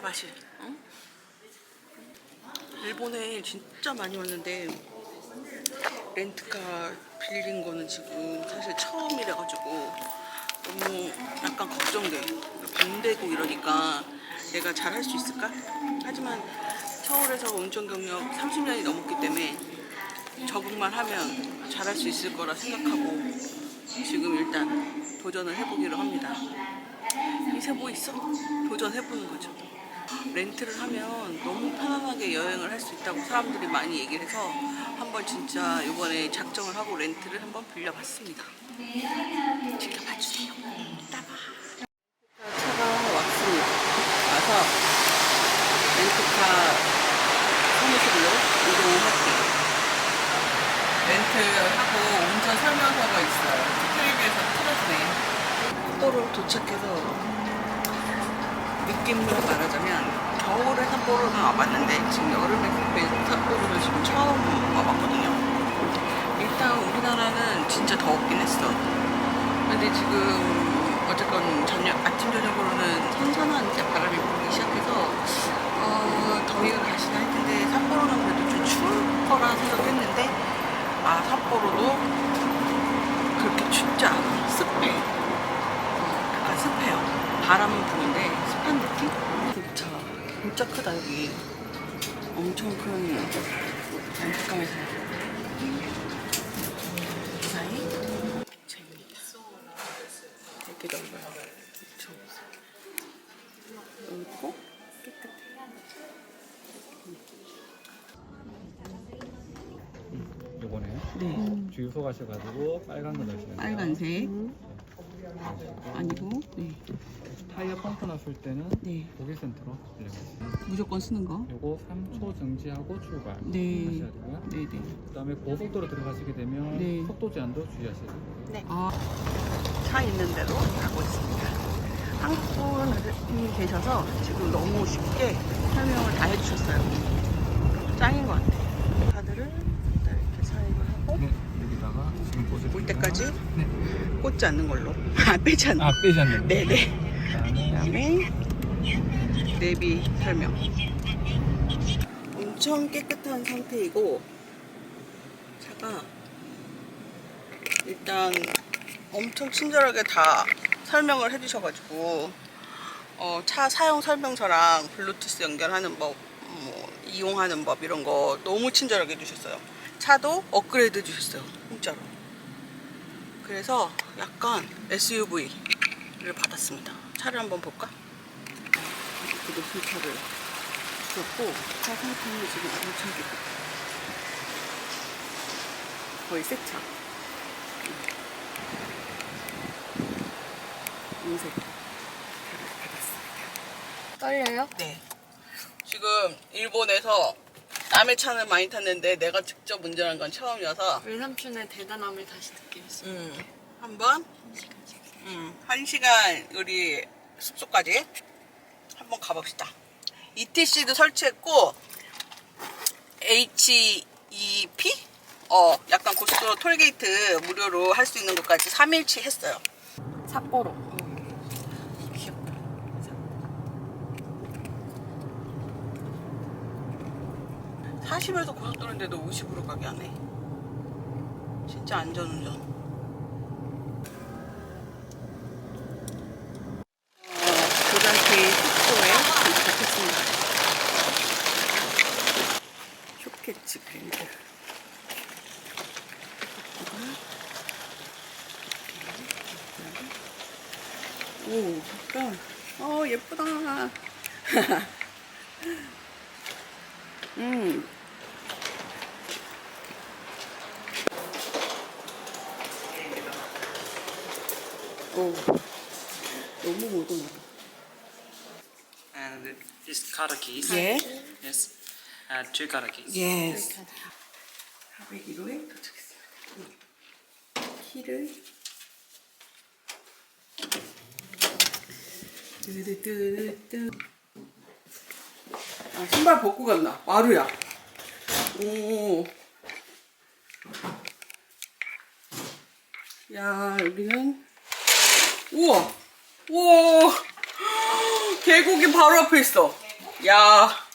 맛이. 응? 일본에 진짜 많이 왔는데 렌트카 빌린 거는 지금 사실 처음이라 가지고 너무 약간 걱정돼. 반대고 이러니까 내가 잘 할 수 있을까? 하지만 서울에서 운전 경력 30년이 넘었기 때문에 적응만 하면 잘할 수 있을 거라 생각하고 지금 일단 도전을 해보기로 합니다. 이제 뭐 있어? 도전해보는 거죠. 렌트를 하면 너무 편안하게 여행을 할 수 있다고 사람들이 많이 얘기를 해서 한번 진짜 이번에 작정을 하고 렌트를 한번 빌려봤습니다. 지켜봐 주세요. 이따 봐. 차가 왔습니다. 와서 렌트카 사무실로 이동을 할게요. 렌트하고 운전 설명서가 있어요. 텔레비에서 틀어주네. 삿포로 도착해서 느낌으로 말하자면 겨울에 삿포로는 와봤는데 지금 여름에 삿포로를 지금 처음 와봤거든요. 일단 우리나라는 진짜 더웠긴 했어. 근데 지금 어쨌건 저녁 아침 저녁으로는 선선한 이 가셔가지고 빨간 거 넣으시면 돼요. 빨간색 아니고 네, 타이어 펑크 났을 때는 네. 고객 센터로 빌려주세요. 무조건 쓰는 거 요거 3초 정지하고 출발 네. 하셔야 되고요. 네네 그다음에 고속도로 들어가시게 되면 네. 속도 제한도 주의하셔야 돼요. 아, 차 있는 대로 가고 있습니다. 한국 분이 계셔서 지금 너무 쉽게 설명을 다 해주셨어요. 짱인 것 같아요. 카드를 일단 이렇게 사인을 하고 네, 여기다가 지금 보실 올 때까지 네. 꽂지 않는 걸로. 안 빼지 않는 아 빼지 않는 네네. 그다음에 그다음에 내비 설명. 엄청 깨끗한 상태이고 차가 일단 엄청 친절하게 다 설명을 해주셔가지고 어, 차 사용 설명서랑 블루투스 연결하는 법, 뭐 이용하는 법 이런 거 너무 친절하게 해주셨어요. 차도 업그레이드 해주셨어요. 공짜로. 그래서 약간 SUV를 받았습니다. 차를 한번 볼까? 이렇게 높은 차를 주셨고 차 상태는 지금 엄청. 거의 새 차. 인색 받았습니다. 떨려요? 네. 지금 일본에서 남의 차는 많이 탔는데 내가 직접 운전한 건 처음이어서 외삼촌의 대단함을 다시 느끼겠어요 음, 한번? 음, 한 시간 우리 숙소까지 한번 가봅시다. ETC도 설치했고 HEP 어 약간 고속도로 톨게이트 무료로 할 수 있는 것까지 3일치 했어요. 삿포로 귀엽다. 40에서 고속도로인데도 50으로 가게 하네. 진짜 안전운전. 어, 교단티 숙소에 도착했습니다. 쇼케츠 브랜드. 오, 약간, 어, 예쁘다. 음. 오, 너무 모던하다. and this car keys. 예. Yes. Uh, two car keys. 예스. 401호에 도착했습니다. 키를 뜨뜨뜨뜨. 아 신발 벗고 갔나? 마루야. 오. 야 여기는 우와 우와 계곡이 바로 앞에 있어. 야.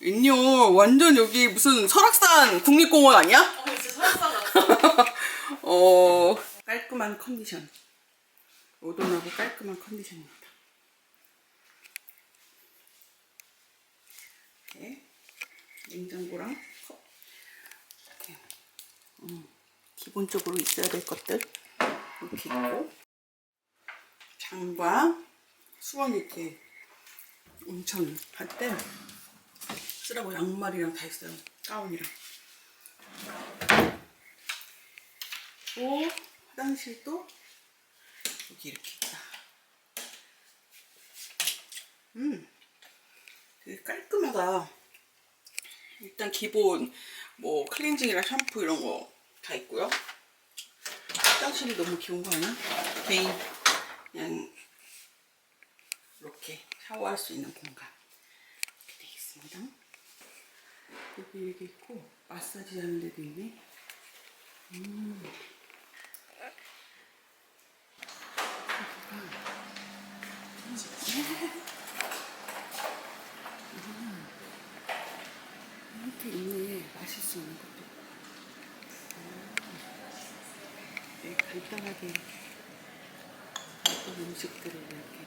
웬요 완전 여기 무슨 설악산 국립공원 아니야? 어 진짜 설악산 같아. 어. 깔끔한 컨디션. 오돈하고 깔끔한 컨디션입니다. 이렇게 냉장고랑 컵. 이렇게. 음, 기본적으로 있어야 될 것들 이렇게 있고. 장과 수원 이렇게 온천 할 때 쓰라고 양말이랑 다 있어요. 가운이랑. 오, 화장실도 여기 이렇게 있다. 음, 되게 깔끔하다. 일단 기본 뭐 클렌징이랑 샴푸 이런 거 다 있고요. 화장실이 너무 귀여운 거 아니야? 개인 그냥 샤워할 수 있는 공간 이렇게 되어 있습니다. 여기 이렇게 있고 마사지 하는 데도 있네. 음. 음. 이렇게 있네. 마실 수 있는 것도. 네, 간단하게 어떤 음식들을 이렇게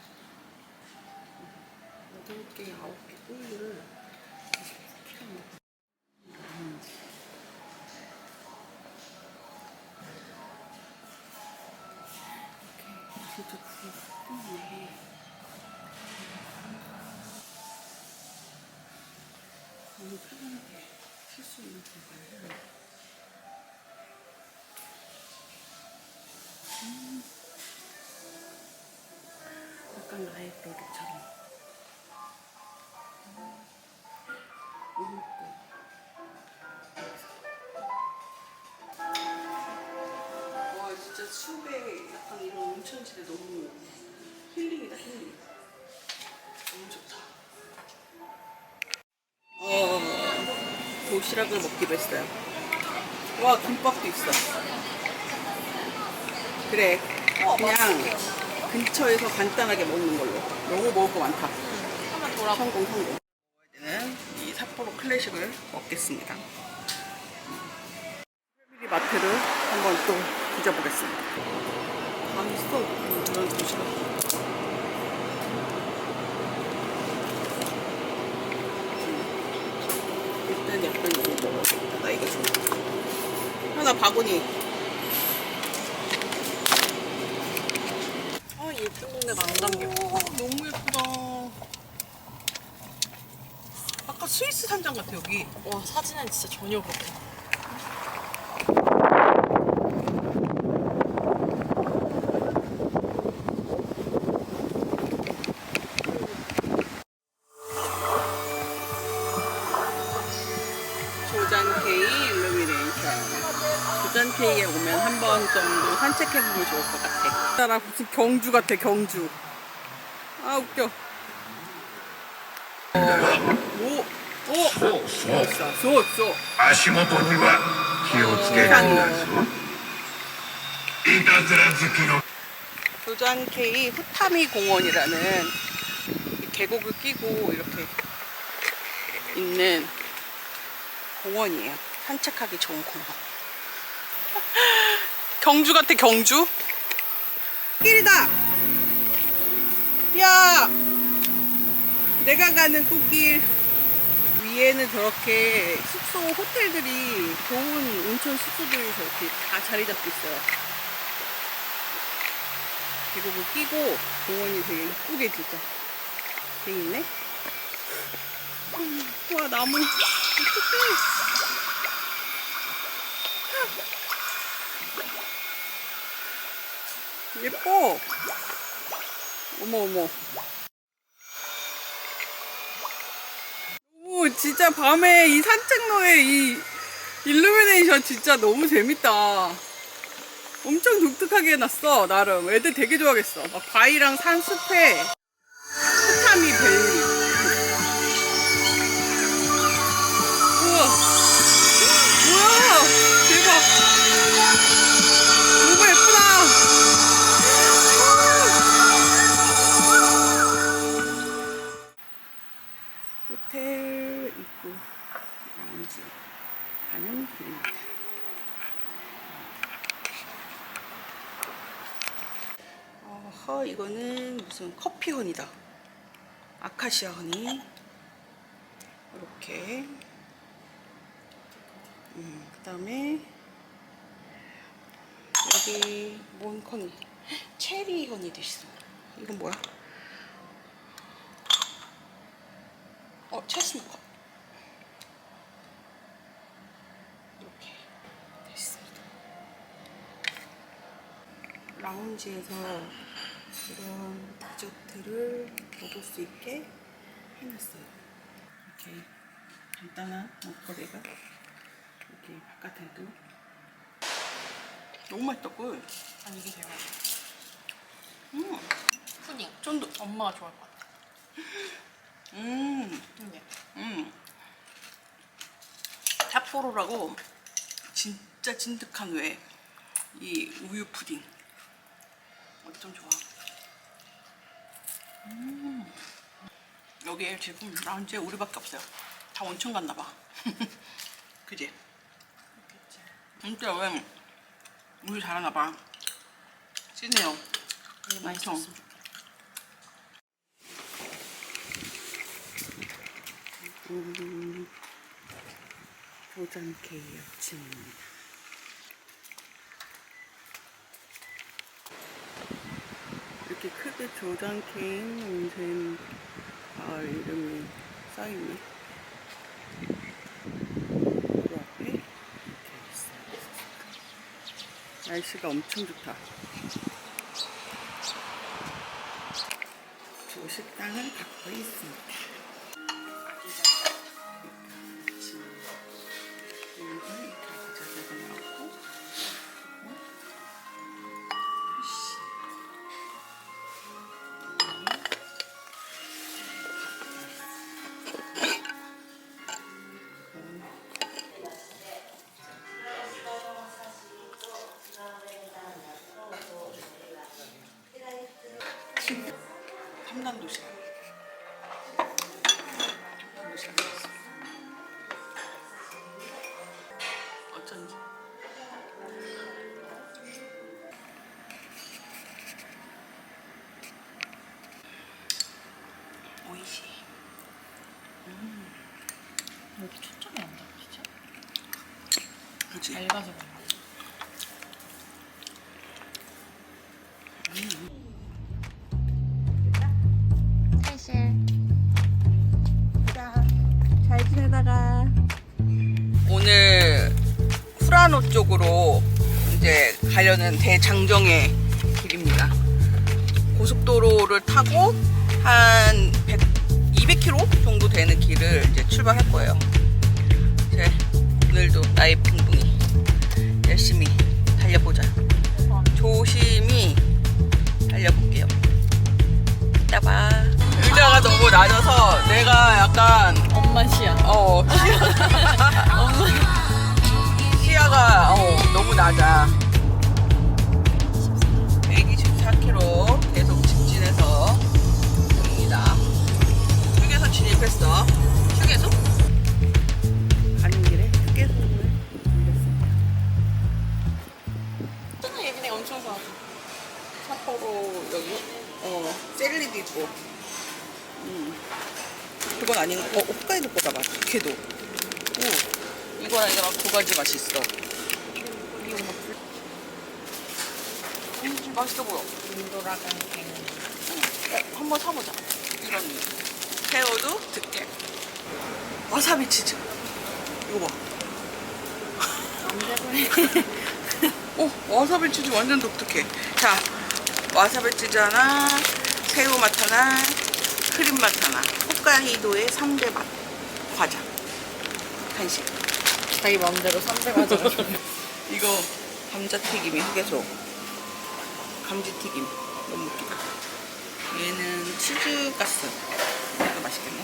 여덟 개, 아홉 개 꿀을 필요한 거. 이렇게 진짜 불이 뜨네. 너무 편안하게 쉴수 있는 공간을 음. 약간 나의 브로드처럼 온천지대 너무 힐링이다 힐링 너무 좋다. 어 도시락을 먹기로 했어요. 와 김밥도 있어. 그래 그냥 근처에서 간단하게 먹는 걸로. 너무 먹을 거 많다. 성공 성공. 먹어야 이 삿포로 클래식을 먹겠습니다. 패밀리 마트를 한번 또 뒤져보겠습니다. 다 있어. 음, 그런 도시락. 일단 약간 이거 먹어야겠다. 나 이거 좀. 하나 바구니. 아 예쁜 동네가 안 담겨. 오, 너무 예쁘다. 아까 스위스 산장 같아, 여기. 와 사진은 진짜 전혀 그렇게. 정도 산책해보면 좋을 것 같아. 따라 무슨 경주 같아, 경주. 아, 웃겨. 오, 오! そうそう。 쏘, 쏘. 足元には気をつけるんだぞ。いたずら好きの 조잔케이 후타미 공원이라는 이 계곡을 끼고 이렇게 있는 공원이에요. 산책하기 좋은 공원. 경주 같아, 경주? 길이다! 야! 내가 가는 꽃길. 위에는 저렇게 숙소, 호텔들이, 좋은 온천 숙소들이 저렇게 다 자리 잡고 있어요. 계곡을 끼고 공원이 되게 이쁘게 진짜 돼 있네. 음, 와 나무 어떡해. 예뻐. 어머 어머. 오 진짜 밤에 이 산책로에 이 일루미네이션 진짜 너무 재밌다. 엄청 독특하게 해놨어 나름 애들 되게 좋아하겠어 막 바위랑 산숲에 호텔 입구 라운지 가는 길입니다. 어허, 이거는 무슨 커피 허니다. 아카시아 허니. 이렇게. 음, 그 다음에 여기 뭔 허니? 체리 허니도 있어. 이건 뭐야? 어, 체스넛 컵. 이렇게 돼 있습니다. 라운지에서 이런 디저트를 먹을 수 있게 해놨어요. 이렇게 간단한 먹거리가 여기 바깥에도 너무 맛있다 꿀. 아니 이게 대박. 음, 푸딩. 쫀득. 엄마가 좋아할 것 같아. 음, 근데 음. 탑포로라고 진짜 진득한 외 이 우유 푸딩. 어쩜 좋아. 음. 여기에 지금 라운지에 우리밖에 없어요. 다 온천 갔나 봐. 그지? 진짜 왜 우유 잘하나 봐. 찐해요. 엄청 음, 도전 케이 아침입니다. 이렇게 크게 조던 케인 온센 마을 이름이 써있네. 그 앞에 이렇게 있어요. 날씨가 엄청 좋다. 조식당을 갖고 있습니다. 그렇지. 얇아서? 잘 지내다가 오늘 후라노 쪽으로 이제 가려는 대장정의 길입니다. 고속도로를 타고 한 100, 200km 정도 되는 길을 이제 출발할 거예요. 이제 오늘도 나의 붕붕이 열심히 달려보자. 조심히 달려볼게요. 이따 봐. 의자가 너무 낮아서 내가 약간 엄마 시야. 어 시야가 시야가 어, 너무 낮아 124km 계속 직진해서 갑니다 휴게소 진입했어 휴게소? 삿포로 여기? 어 젤리도 있고. 음. 그건 아닌 어 홋카이도 거다 맛 걔도. 오 이거랑 이거랑 두 가지 맛이 있어. 음 맛있어 보여. 인도라간 갱. 어, 한번 사보자. 이런 새우도 득템 와사비 치즈. 이거. 봐 어, 와사비 치즈 완전 독특해. 자, 와사비 치즈 하나, 새우 맛 하나, 크림 맛 하나. 홋카이도의 3대 맛. 과자. 간식. 자기 마음대로 300가지 이거 감자튀김이 휴게소 감지튀김. 너무 웃기다. 얘는 치즈가스. 이거 맛있겠네.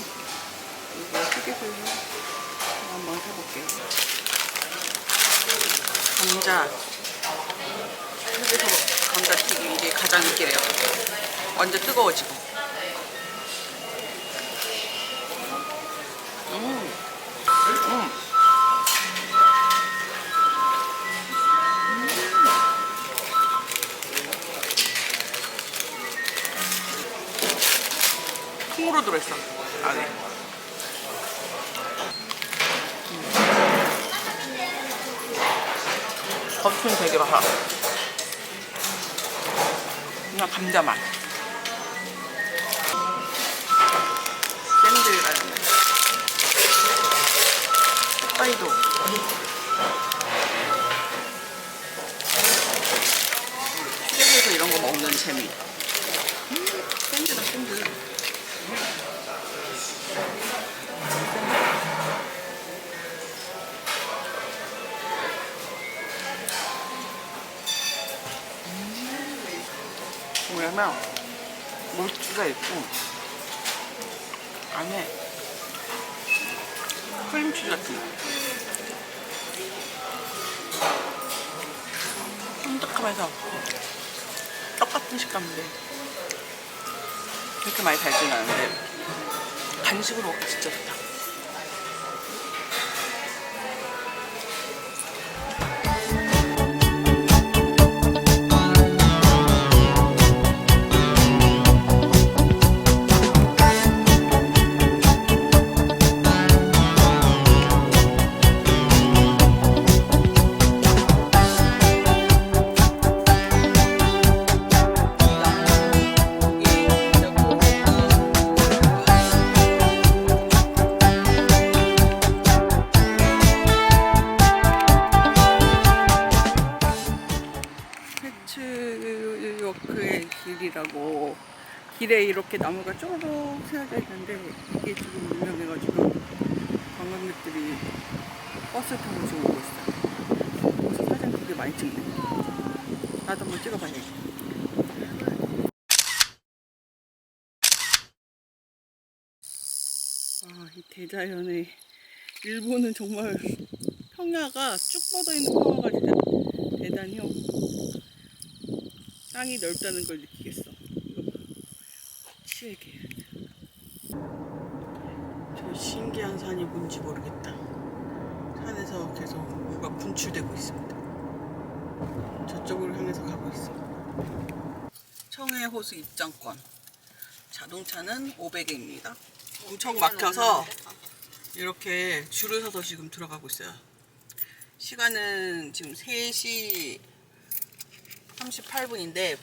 이거 휴게소에서 한번 사볼게요. 감자. 휴게소 감자튀김 이게 가장 인기래요 완전 뜨거워지고 음. 음. 콩으로 들어있어 안에 음. 겉은 되게 바삭 그냥 감자 맛. 샌드라는 햇바이도. 휴게소에서 이런 거 먹는 재미. 음, 샌드다 샌드 뭐냐면 모찌가 있고 안에 크림치즈 같은 거. 쫀득하면서 똑같은 식감인데 그렇게 많이 달진 않은데 간식으로 먹기 진짜 좋다 길에 이렇게 나무가 쪼르륵 세워져 있는데 이게 지금 유명해가지고 관광객들이 버스 타고 지금 오고 있어요. 그래서 사진 되게 많이 찍네. 나도 한번 찍어봐야겠다. 아, 이 대자연의 일본은 정말 평야가 쭉 뻗어 있는 평야가 진짜 대단해요. 땅이 넓다는 걸 봐. 치에게. 저 신기한 산이 뭔지 모르겠다. 산에서 계속 뭐가 분출되고 있습니다. 저쪽으로 향해서 가고 있어. 청해 호수 입장권. 자동차는 500엔입니다. 엄청 막혀서 이렇게 줄을 서서 지금 들어가고 있어요. 시간은 지금 3시 38분인데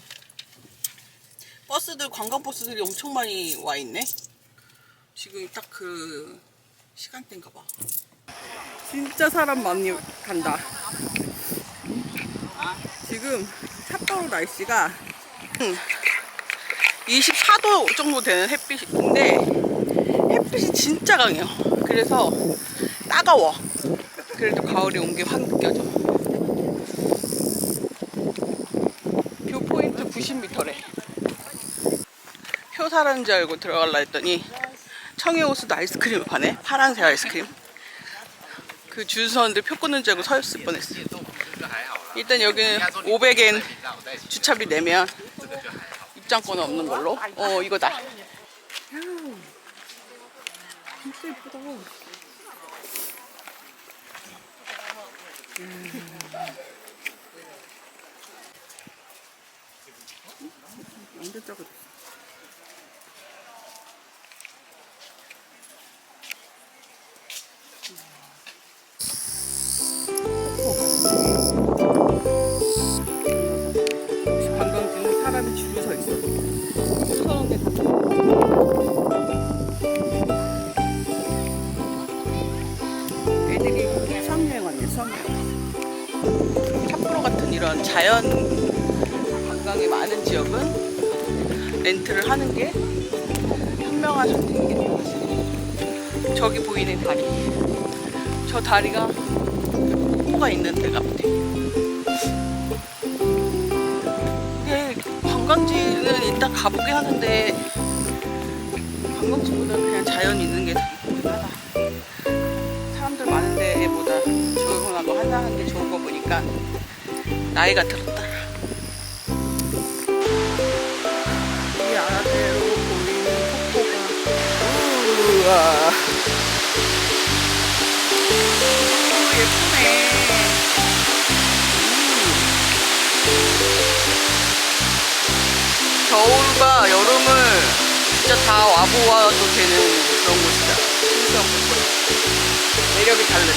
버스들 관광 버스들이 엄청 많이 와 있네. 지금 딱 그 시간대인가 봐. 진짜 사람 많이 간다. 지금 삿포로 날씨가 24도 정도 되는 햇빛인데 햇빛이 진짜 강해요. 그래서 따가워. 그래도 가을이 온 게 확 느껴져. 뷰 포인트 90m래. 표 사라는 줄 알고 들어갈라 했더니 청해호수도 아이스크림을 파네. 파란색 아이스크림. 그 줄 서는데 표 끊는 줄 알고 서 있을 뻔했어. 일단 여기는 500엔 주차비 내면 입장권은 없는 걸로. 어 이거다. 진짜 예쁘다. 완전 작아. 관광 자연 관광이 많은 지역은 렌트를 하는 게 현명한 선택이겠네요. 저기 보이는 다리. 저 다리가 폭포가 있는 데 같아. 예, 관광지는 일단 가보긴 하는데 관광지보다 그냥 자연 있는 게 나이가 들었다. 이 아래로 보이는 폭포가 우와. 오 예쁘네. 음. 겨울과 여름을 진짜 다 와보아도 되는 그런 곳이다. 신수영 폭포 매력이 다르네